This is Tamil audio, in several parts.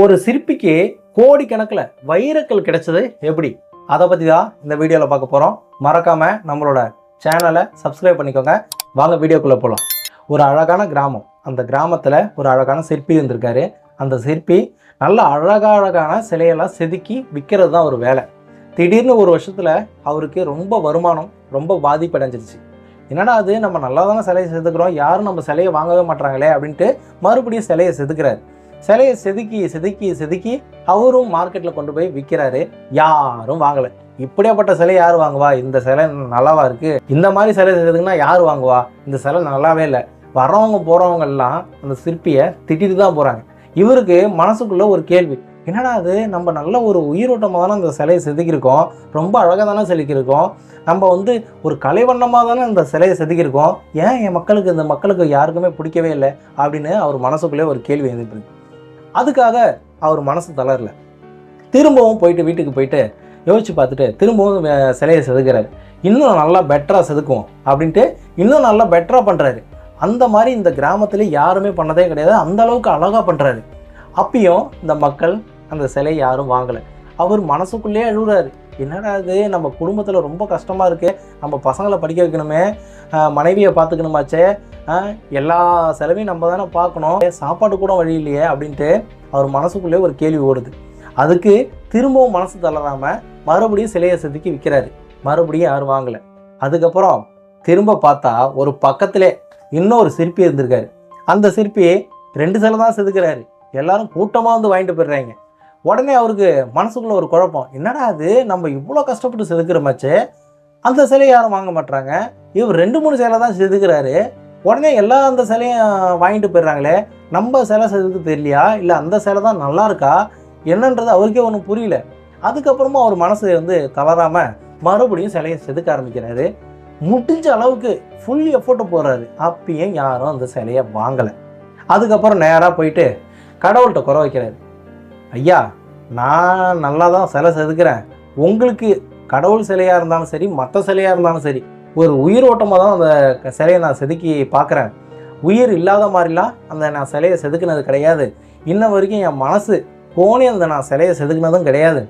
ஒரு சிற்பிக்கு கோடிக்கணக்கில் வைரக்கல் கிடைச்சது எப்படி? அதை பற்றி தான் இந்த வீடியோவில் பார்க்க போகிறோம் மறக்காமல் நம்மளோட சேனலை சப்ஸ்கிரைப் பண்ணிக்கோங்க. வாங்க வீடியோக்குள்ளே போகலாம் ஒரு அழகான கிராமம். அந்த கிராமத்தில் ஒரு அழகான சிற்பி இருந்திருக்காரு. அந்த சிற்பி நல்ல அழகழகான சிலையெல்லாம் செதுக்கி விற்கிறது தான் ஒரு வேலை. திடீர்னு ஒரு வருஷத்தில் அவருக்கு ரொம்ப வருமானம் ரொம்ப பாதிப்படைஞ்சிருச்சு என்னடா அது? நம்ம நல்லா தானே சிலையை செதுக்கிறோம். யாரும் நம்ம சிலையை வாங்கவே மாட்டுறாங்களே அப்படின்ட்டு மறுபடியும் சிலையை செதுக்கிறாரு. சிலையை செதுக்கி செதுக்கி செதுக்கி அவரும் மார்க்கெட்டில் கொண்டு போய் விற்கிறாரு யாரும் வாங்கலை. இப்படியாப்பட்ட சிலை யார் வாங்குவா? இந்த சிலை நல்லாவா இருக்கு? இந்த மாதிரி சிலை செய்யறதுக்குன்னா யார் வாங்குவா? இந்த சிலை நல்லாவே இல்லை. வரவங்க போகிறவங்க எல்லாம் அந்த சிற்பியை திட்டிட்டு தான் போகிறாங்க இவருக்கு மனசுக்குள்ள ஒரு கேள்வி. என்னடா அது நம்ம நல்ல ஒரு உயிரோட்டமாக தானே அந்த சிலையை செதுக்கியிருக்கோம். ரொம்ப அழகாக தானே செதுக்கியிருக்கோம். நம்ம வந்து ஒரு கலைவண்ணமாக தானே அந்த சிலையை செதுக்கியிருக்கோம். ஏன் என் மக்களுக்கு இந்த மக்களுக்கு யாருக்குமே பிடிக்கவே இல்லை? அப்படின்னு அவர் மனசுக்குள்ளே ஒரு கேள்வி எழுதிட்டு அதுக்காக அவர் மனசு தளரல. திரும்பவும் போயிட்டு வீட்டுக்கு போயிட்டு யோசிச்சு பார்த்துட்டு திரும்பவும் சிலையை செதுக்கிறாரு. இன்னும் நல்லா பெட்டராக செதுக்குவோம் அப்படின்ட்டு இன்னும் நல்லா பெட்டராக பண்ணுறாரு அந்த மாதிரி இந்த கிராமத்தில் யாருமே பண்ணதே கிடையாது. அந்த அளவுக்கு அழகாக பண்ணுறாரு அப்பயும் இந்த மக்கள் அந்த சிலையை யாரும் வாங்கலை. அவர் மனசுக்குள்ளேயே அழுகுறாரு. என்னடா இது? நம்ம குடும்பத்தில் ரொம்ப கஷ்டமாக இருக்குது நம்ம பசங்களை படிக்க வைக்கணுமே. மனைவியை பார்த்துக்கணுமாச்சே? எல்லா செலவையும் நம்ம தானே பார்க்கணும். சாப்பாடு கூட வழி இல்லையே அப்படின்ட்டு அவர் மனசுக்குள்ளே ஒரு கேள்வி ஓடுது. அதுக்கு திரும்பவும் மனசு தளராமல் மறுபடியும் சிலையை செதுக்கி விற்கிறாரு மறுபடியும் யாரும் வாங்கலை. அதுக்கப்புறம் திரும்ப பார்த்தா ஒரு பக்கத்திலே இன்னொரு சிற்பி இருந்திருக்காரு. அந்த சிற்பி ரெண்டு சிலை தான் செதுக்கிறாரு. எல்லாரும் கூட்டமாக வந்து வாங்கிட்டு போயிடுறாங்க. உடனே அவருக்கு மனசுக்குள்ள ஒரு குழப்பம். என்னடா அது நம்ம இவ்வளோ கஷ்டப்பட்டு செதுக்கிறோமாச்சே அந்த சிலையை யாரும் வாங்க மாட்றாங்க. இவர் ரெண்டு மூணு சிலை தான் செதுக்கிறாரு. உடனே எல்லா அந்த சிலையும் வாங்கிட்டு போயிடுறாங்களே. நம்ம சிலை செதுக்கு தெரியலையா? இல்லை அந்த சிலை தான் நல்லா இருக்கா? என்னன்றது அவருக்கே ஒன்றும் புரியல. அதுக்கப்புறமா அவர் மனசு வந்து தளராமல் மறுபடியும் சிலையை செதுக்க ஆரம்பிக்கிறாரு. முடிஞ்ச அளவுக்கு ஃபுல் எஃபோர்ட்டை போடுறாரு. அப்பயும் யாரும் அந்த சிலையை வாங்கலை. அதுக்கப்புறம் நேராக போயிட்டு கடவுள்கிட்ட குறை வைக்கிறாரு. ஐயா நான் நல்லா தான் சிலை செதுக்கிறேன். உங்களுக்கு கடவுள் சிலையாக இருந்தாலும் சரி மற்ற சிலையாக இருந்தாலும் சரி ஒரு உயிரோட்டமாக தான் அந்த சிலையை நான் செதுக்கி பார்க்குறேன் உயிர் இல்லாத மாதிரிலாம் அந்த நான் சிலையை செதுக்குனது கிடையாது. இன்ன வரைக்கும் என் மனசு போனே அந்த நான் சிலையை செதுக்குனதும் கிடையாது.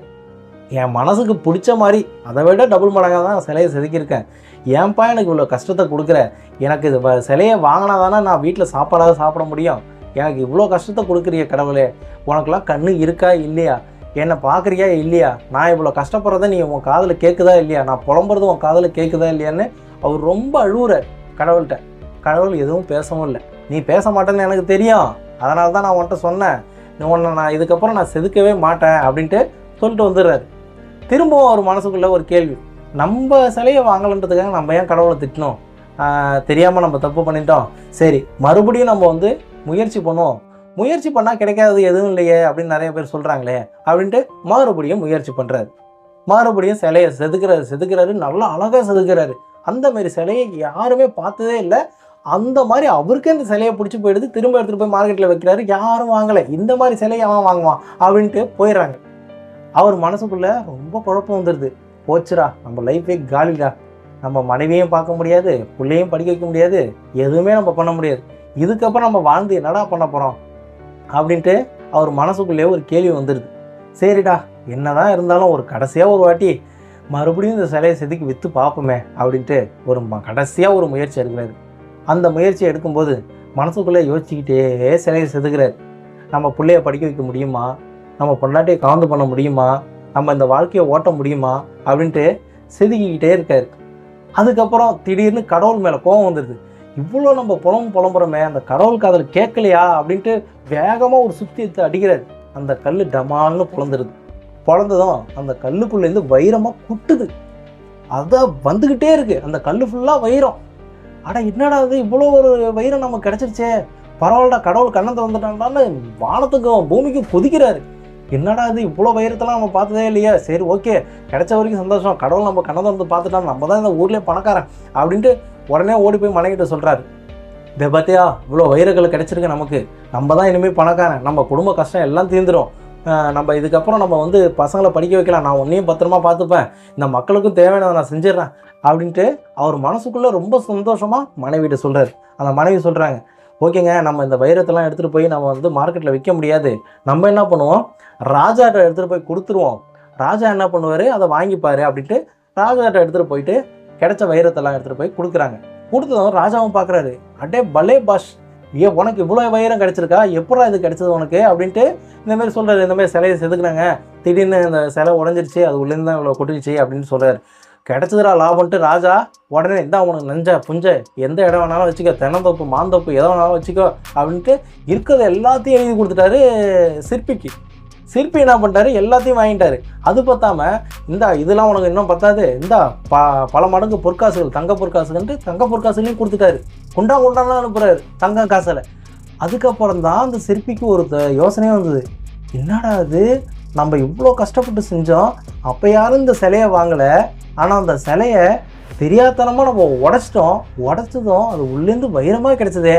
என் மனசுக்கு பிடிச்ச மாதிரி அதை விட டபுள் மடங்காக தான் சிலையை செதுக்கியிருக்கேன். ஏன்ப்பா எனக்கு இவ்வளோ கஷ்டத்தை கொடுக்குற? எனக்கு இது வ- சிலையை வாங்கினா தானே நான் வீட்டில் சாப்பாடாக சாப்பிட முடியும். எனக்கு இவ்வளோ கஷ்டத்தை கொடுக்குறிய கடவுளே. உனக்குலாம் கண்ணு இருக்கா இல்லையா? என்னை பார்க்குறியா இல்லையா? நான் இவ்வளோ கஷ்டப்படுறத நீ உன் காதில் கேட்குதா இல்லையா? நான் புலம்புறது உன் காதில் கேட்குதா இல்லையான்னு அவர் ரொம்ப அழுவுறார் கடவுள்கிட்ட. கடவுள் எதுவும் பேசவும் இல்லை. நீ பேச மாட்டேன்னு எனக்கு தெரியும். அதனால தான் நான் உன்கிட்ட சொன்னேன். நீ உன்னை நான் இதுக்கப்புறம் நான் செதுக்கவே மாட்டேன் அப்படின்ட்டு சொல்லிட்டு வந்துடுறாரு. திரும்பவும் அவர் மனசுக்குள்ள ஒரு கேள்வி. நம்ம சிலையை வாங்கலன்றதுக்காக நம்ம ஏன் கடவுளை திட்டணும்? தெரியாமல் நம்ம தப்பு பண்ணிட்டோம். சரி மறுபடியும் நம்ம வந்து முயற்சி பண்ணுவோம். முயற்சி பண்ணால் கிடைக்காதது எதுவும் இல்லையே அப்படின்னு நிறைய பேர் சொல்கிறாங்களே அப்படின்ட்டு மறுபடியும் முயற்சி பண்ணுறாரு மறுபடியும் சிலையை செதுக்கிறாரு செதுக்கிறாரு நல்லா அழகாக செதுக்கிறாரு. அந்த மாதிரி சிலையை யாருமே பார்த்ததே இல்லை. அந்த மாதிரி அவருக்கே இந்த சிலையை பிடிச்சி போயிடுது. திரும்ப எடுத்துகிட்டு போய் மார்க்கெட்டில் வைக்கிறாரு. யாரும் வாங்கலை. இந்த மாதிரி சிலையை அவன் வாங்குவான் அப்படின்ட்டு போயிடுறாங்க. அவர் மனசுக்குள்ளே ரொம்ப குழப்பம் வந்துடுது போச்சுடா நம்ம லைஃபே காலிடா. நம்ம மனைவியும் பார்க்க முடியாது பிள்ளையும் படிக்க வைக்க முடியாது எதுவுமே நம்ம பண்ண முடியாது. இதுக்கப்புறம் நம்ம வாழ்ந்து என்னடா பண்ண போகிறோம் அப்படின்ட்டு அவர் மனசுக்குள்ளேயே ஒரு கேள்வி வந்துடுது சரிடா என்னதான் இருந்தாலும் ஒரு கடைசியாக ஒரு வாட்டி மறுபடியும் இந்த சிலையை செதுக்கி விற்று பார்ப்போமே அப்படின்ட்டு ஒரு ம கடைசியாக ஒரு முயற்சி எடுக்கிறாரு. அந்த முயற்சி எடுக்கும்போது மனசுக்குள்ளே யோசிச்சுக்கிட்டே சிலையை செதுக்கிறாரு. நம்ம பிள்ளைய படிக்க வைக்க முடியுமா? நம்ம பொண்டாட்டியை கலந்து பண்ண முடியுமா? நம்ம இந்த வாழ்க்கையை ஓட்ட முடியுமா? அப்படின்ட்டு செதுக்கிக்கிட்டே இருக்காரு. அதுக்கப்புறம் திடீர்னு கடவுள் மேலே கோபம் வந்துடுது இவ்வளோ நம்ம புலம் புலம்புறோமே அந்த கடவுள் காதல் கேட்கலையா அப்படின்ட்டு வேகமாக ஒரு சுத்தி எடுத்து அடிக்கிறாரு. அந்த கல் டமால்னு பொழந்துடுது பிறந்ததும் அந்த கல்லுக்குள்ளேருந்து வைரமாக குட்டுது. அதான் வந்துக்கிட்டே இருக்குது அந்த கல் ஃபுல்லாக வைரம். ஆனால் என்னடா இது? இவ்வளோ ஒரு வைரம் நமக்கு கிடச்சிருச்சே. பரவாயில்லடா கடவுள் கண்ணை திறந்துட்டாங்களான்னு வானத்துக்கும் பூமிக்கும் கொதிக்கிறாரு. என்னடா இது இவ்வளோ வைரத்தெல்லாம் நம்ம பார்த்ததே இல்லையா. சரி ஓகே. கிடைச்ச வரைக்கும் சந்தோஷம். கடவுள் நம்ம கண்ணை திறந்து பார்த்துட்டோம் நம்ம தான் இந்த ஊர்லேயே பணக்காரன் அப்படின்ட்டு உடனே ஓடி போய் மனைகிட்ட சொல்கிறாரு இதை பார்த்தியா இவ்வளோ வைரங்கள் கிடச்சிருக்கு நமக்கு. நம்ம தான் இனிமேல் பணக்காரன். நம்ம குடும்ப கஷ்டம் எல்லாம் தீர்ந்துடும் நம்ம இதுக்கப்புறம் நம்ம வந்து பசங்களை படிக்க வைக்கலாம். நான் ஒன்றையும் பத்திரமா பார்த்துப்பேன். இந்த மக்களுக்கும் தேவையானதை நான் செஞ்சிடறேன். அப்படின்ட்டு அவர் மனசுக்குள்ளே ரொம்ப சந்தோஷமாக மனைவிட்ட சொல்கிறார் அந்த மனைவி சொல்கிறாங்க ஓகேங்க நம்ம இந்த வைரத்தெல்லாம் எடுத்துகிட்டு போய் நம்ம வந்து மார்க்கெட்டில் விற்க முடியாது. நம்ம என்ன பண்ணுவோம்? ராஜாட்ட எடுத்துகிட்டு போய் கொடுத்துருவோம். ராஜா என்ன பண்ணுவார்? அதை வாங்கிப்பார் அப்படின்ட்டு ராஜாட்ட எடுத்துகிட்டு போயிட்டு கிடைச்ச வைரத்தெல்லாம் எடுத்துகிட்டு போய் கொடுக்குறாங்க. கொடுத்ததும் ராஜாவும் பார்க்குறாரு அடே பலே பாஷ் ஏன் உனக்கு இவ்வளோ வைரம் கிடைச்சிருக்கா? எப்படா இது கிடச்சது உனக்கு? அப்படின்ட்டு இந்த மாதிரி சொல்கிறாரு இந்த மாதிரி சிலையை செதுக்குனாங்க. திடீர்னு இந்த சிலை உடஞ்சிருச்சு அது உள்ளேருந்து தான் இவ்வளோ கொட்டிருச்சு அப்படின்னு சொல்கிறார் கிடச்சதுரா லாபம்ட்டு ராஜா உடனே இந்தா உனக்கு நெஞ்ச புஞ்ச எந்த இடம் வேணாலும் வச்சுக்கோ தென்னந்தோப்பு மாந்தோப்பு எதை வேணாலும் வச்சுக்கோ அப்படின்ட்டு இருக்கிறத எல்லாத்தையும் எழுதி கொடுத்துட்டாரு சிற்பிக்கு. சிற்பி என்ன பண்ணிட்டாரு? எல்லாத்தையும் வாங்கிட்டாரு. அது பார்த்தாம இந்தா இதெல்லாம் உனக்கு இன்னும் பத்தாது. இந்தா ப பல மடங்கு பொற்காசுகள் தங்க பொற்காசுகள்ன்ட்டு தங்க பொற்காசுகளையும் கொடுத்துட்டாரு. குண்டா குண்டாலாம் அனுப்புறாரு தங்க காசில். அதுக்கப்புறம் தான் அந்த சிற்பிக்கு ஒரு த- யோசனையே வந்தது. என்னடா இது? நம்ம இவ்வளோ கஷ்டப்பட்டு செஞ்சோம் அப்போ யாரும் இந்த சிலையை வாங்கலை ஆனால் அந்த சிலையை தெரியாதனமாக நம்ம உடச்சிட்டோம். உடச்சதும் அது உள்ளேருந்து வைரமாக கிடைச்சதே.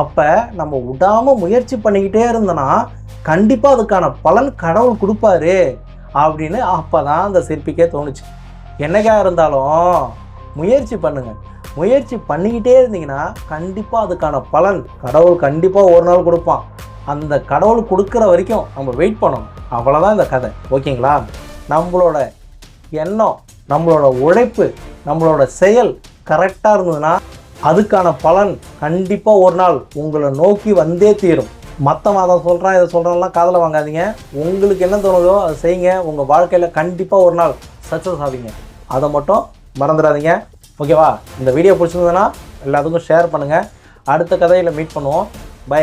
அப்போ நம்ம விடாமல் முயற்சி பண்ணிக்கிட்டே இருந்தோன்னா கண்டிப்பாக அதுக்கான பலன் கடவுள் கொடுப்பாரு அப்படின்னு அப்போ தான் அந்த சிற்பிக்கே தோணுச்சு. என்னைக்கா இருந்தாலும் முயற்சி பண்ணுங்கள் முயற்சி பண்ணிக்கிட்டே இருந்தீங்கன்னா கண்டிப்பாக அதுக்கான பலன் கடவுள் கண்டிப்பாக ஒரு நாள் கொடுப்பான். அந்த கடவுள் கொடுக்குற வரைக்கும் நம்ம வெயிட் பண்ணணும். அவ்வளோதான் இந்த கதை. ஓகேங்களா? நம்மளோட எண்ணம் நம்மளோட உழைப்பு நம்மளோட செயல் கரெக்டாக இருந்ததுன்னா அதுக்கான பலன் கண்டிப்பாக ஒரு நாள் உங்களை நோக்கி வந்தே தீரும். மற்றவன் அதை சொல்கிறான் இதை சொல்கிறான்லாம் காதில் வாங்காதீங்க. உங்களுக்கு என்ன தோணுதோ அதை செய்யுங்க. உங்கள் வாழ்க்கையில் கண்டிப்பாக ஒரு நாள் சக்ஸஸ் ஆவீங்க. அதை மட்டும் மறந்துடாதீங்க. ஓகேவா இந்த வீடியோ பிடிச்சிருந்ததுன்னா எல்லாத்துக்கும் ஷேர் பண்ணுங்கள் அடுத்த கதையில் மீட் பண்ணுவோம். பை